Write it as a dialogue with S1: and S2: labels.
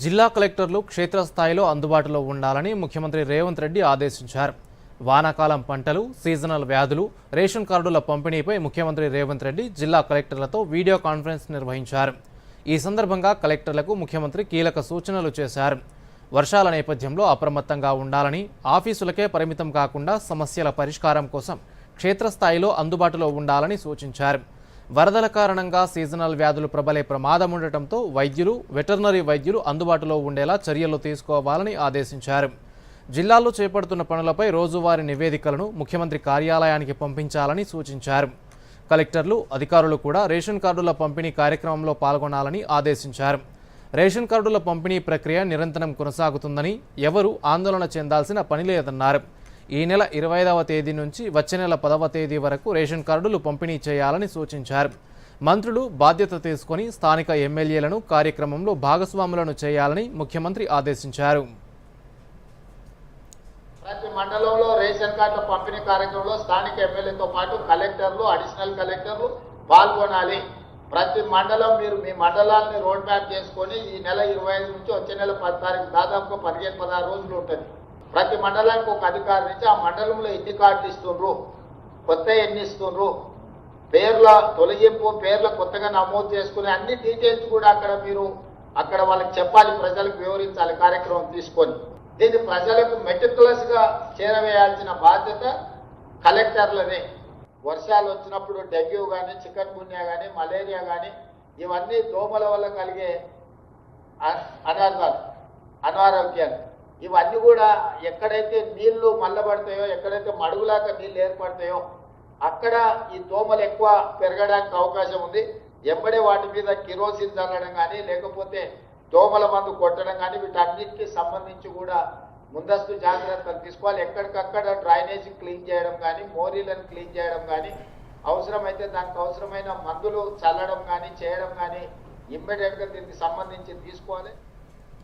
S1: జిల్లా కలెక్టర్లు క్షేత్రస్థాయిలో అందుబాటులో ఉండాలని ముఖ్యమంత్రి రేవంత్ రెడ్డి ఆదేశించారు. వానాకాలం పంటలు సీజనల్ వ్యాధులు రేషన్ కార్డుల పంపిణీపై ముఖ్యమంత్రి రేవంత్ రెడ్డి జిల్లా కలెక్టర్లతో వీడియో కాన్ఫరెన్స్ నిర్వహించారు. ఈ సందర్భంగా కలెక్టర్లకు ముఖ్యమంత్రి కీలక సూచనలు చేశారు. వర్షాల నేపథ్యంలో అప్రమత్తంగా ఉండాలని ఆఫీసులకే పరిమితం కాకుండా సమస్యల పరిష్కారం కోసం క్షేత్రస్థాయిలో అందుబాటులో ఉండాలని సూచించారు. వరదల కారణంగా సీజనల్ వ్యాధులు ప్రబలే ప్రమాదం ఉండటంతో వైద్యులు వెటర్నరీ వైద్యులు అందుబాటులో ఉండేలా చర్యలు తీసుకోవాలని ఆదేశించారు. జిల్లాలో చేపడుతున్న పనులపై రోజువారీ నివేదికలను ముఖ్యమంత్రి కార్యాలయానికి పంపించాలని సూచించారు. కలెక్టర్లు అధికారులు కూడా రేషన్ కార్డుల పంపిణీ కార్యక్రమంలో పాల్గొనాలని ఆదేశించారు. రేషన్ కార్డుల పంపిణీ ప్రక్రియ నిరంతరం కొనసాగుతుందని ఎవరూ ఆందోళన చెందాల్సిన పని లేదన్నారు. ఈ నెల ఇరవై ఐదవ తేదీ నుంచి వచ్చే నెల పదవ తేదీ వరకు రేషన్ కార్డులు పంపిణీ చేయాలని సూచించారు. మంత్రులు బాధ్యత తీసుకొని స్థానిక ఎమ్మెల్యేలను కార్యక్రమంలో భాగస్వాములను చేయాలని ముఖ్యమంత్రి ఆదేశించారు.
S2: ప్రతి మండలంలో రేషన్ కార్డుల పంపిణీ కార్యక్రమంలో స్థానిక ఎమ్మెల్యేతో పాటు కలెక్టర్లు అడిషనల్ కలెక్టర్లు పాల్గొనాలి. ప్రతి మండలం మీరు మీ మండలాన్ని రోడ్ మ్యాప్ చేసుకొని ఈ నెల ఇరవై ఐదు నుంచి వచ్చే నెల పది తారీఖు దాదాపుగా పదిహేను పదహారు రోజులు ఉంటుంది. ప్రతి మండలానికి ఒక అధికారి నుంచి ఆ మండలంలో ఎన్ని కార్డులు ఇస్తుండ్రు కొత్త ఎన్ని ఇస్తుండ్రు పేర్ల తొలగింపు పేర్ల కొత్తగా నమోదు చేసుకుని అన్ని డీటెయిల్స్ కూడా అక్కడ మీరు అక్కడ వాళ్ళకి చెప్పాలి ప్రజలకు వివరించాలి కార్యక్రమం తీసుకొని. దీన్ని ప్రజలకు మెటికులస్గా చేరవేయాల్సిన బాధ్యత కలెక్టర్లనే వర్షాలు వచ్చినప్పుడు డెంగ్యూ కానీ చికెన్ గున్యా కానీ మలేరియా కానీ ఇవన్నీ దోమల వల్ల కలిగే అ- అనర్థాలు అనారోగ్యాలు. ఇవన్నీ కూడా ఎక్కడైతే నీళ్ళు మల్లబడతాయో ఎక్కడైతే మడుగులాక నీళ్ళు ఏర్పడతాయో అక్కడ ఈ దోమలు ఎక్కువ పెరగడానికి అవకాశం ఉంది. ఎంబడే వాటి మీద కిరోసిన్ చల్లడం కానీ లేకపోతే దోమల మందు కొట్టడం కానీ వీటన్నిటికీ సంబంధించి కూడా ముందస్తు జాగ్రత్తలు తీసుకోవాలి. ఎక్కడికక్కడ డ్రైనేజ్ క్లీన్ చేయడం కానీ మోరీలను క్లీన్ చేయడం కానీ అవసరమైతే దానికి అవసరమైన మందులు చల్లడం కానీ చేయడం కానీ ఇమ్మీడియట్గా దీనికి సంబంధించి తీసుకోవాలి.